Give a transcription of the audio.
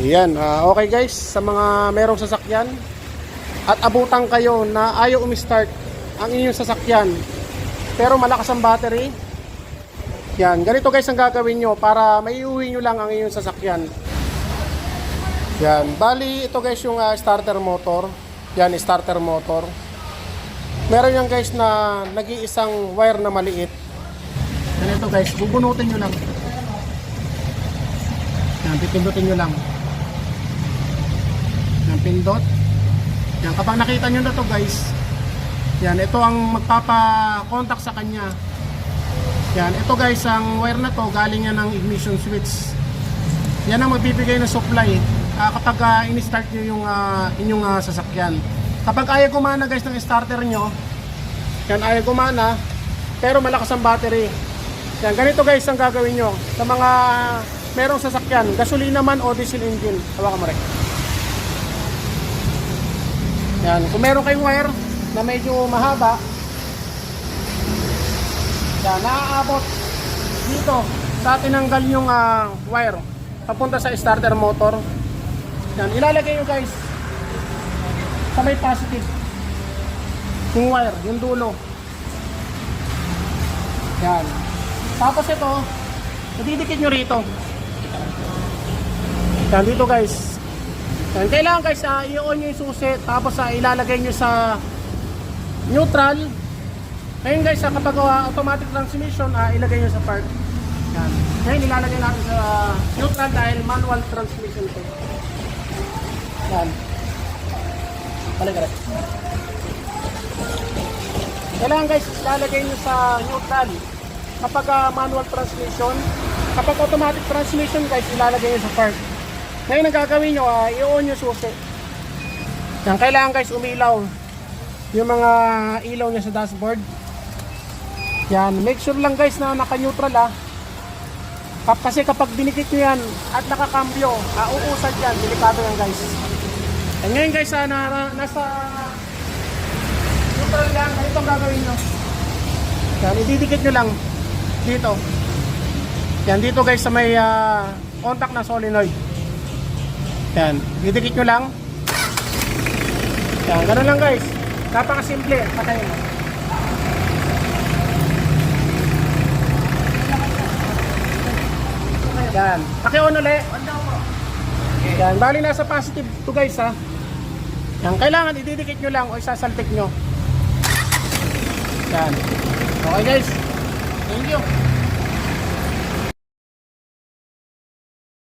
Yan, ah, okay guys, sa mga merong sasakyan at abutan kayo na ayaw umistart ang inyong sasakyan pero malakas ang battery. Yan, ganito guys ang gagawin nyo para maiuwi nyo lang ang inyong sasakyan. Yan, bali ito guys yung ah, starter motor. Yan, starter motor. Meron yan guys na nag-iisang wire na maliit. Ganito guys, bubunutin nyo lang. Yan, pipindutin nyo lang. Yan, pindot. Yan, kapag nakita nyo na to guys, yan, ito ang magpapa-contact sa kanya. Yan, ito guys, ang wire na to, galing yan ng ignition switch. Yan ang magbibigay ng supply ah, kapag ah, in-start nyo yung ah, inyong ah, sasakyan. Kapag ayaw gumana guys ng starter nyo, yan ayaw gumana, pero malakas ang battery. Yan, ganito guys ang gagawin nyo sa mga merong sasakyan, gasolina man o diesel engine. Hawakan mo rin. Yan, kung meron kayong wire na medyo mahaba, yan, naaabot dito sa tinanggal yung ah, wire papunta sa starter motor. Yan, ilalagay nyo guys sa may positive yung wire, yung dulo. Yan. Tapos ito, ididikit nyo rito. Yan, dito guys. Yan, kailangan guys, uh, i-on nyo yung susi, tapos ah, ilalagay nyo sa neutral. Ngayon guys, ah, kapag ah, automatic transmission, ah, ilagay nyo sa park. Yan. Ngayon ilalagay natin sa neutral dahil manual transmission to. Yan. Rin. Kailangan guys, ilalagay nyo sa neutral. Kapag ah, manual transmission, kapag automatic transmission guys, ilalagay nyo sa park. Ngayon ang gagawin nyo, ah, i-on nyo susi. Yan, kailangan guys umilaw yung mga ilaw niya sa dashboard. Yan, make sure lang guys na naka-neutral ah. Kasi kapag dinikit nyo yan at nakakambyo, ah, uusad yan, delikado yan guys. And ngayon guys, ah, na, nasa neutral yan, ganito ang gagawin nyo. Yan, ididikit nyo lang dito. Yan, dito guys sa may ah, contact na solenoid. Yan, didikit nyo lang. Yan, ganun lang guys. Napakasimple, patayin mo. Yan, paki-on ulit. Yan, bali nasa positive to guys ha. Yan, kailangan ididikit nyo lang o isasaltik nyo. Yan. Okay guys. Thank you.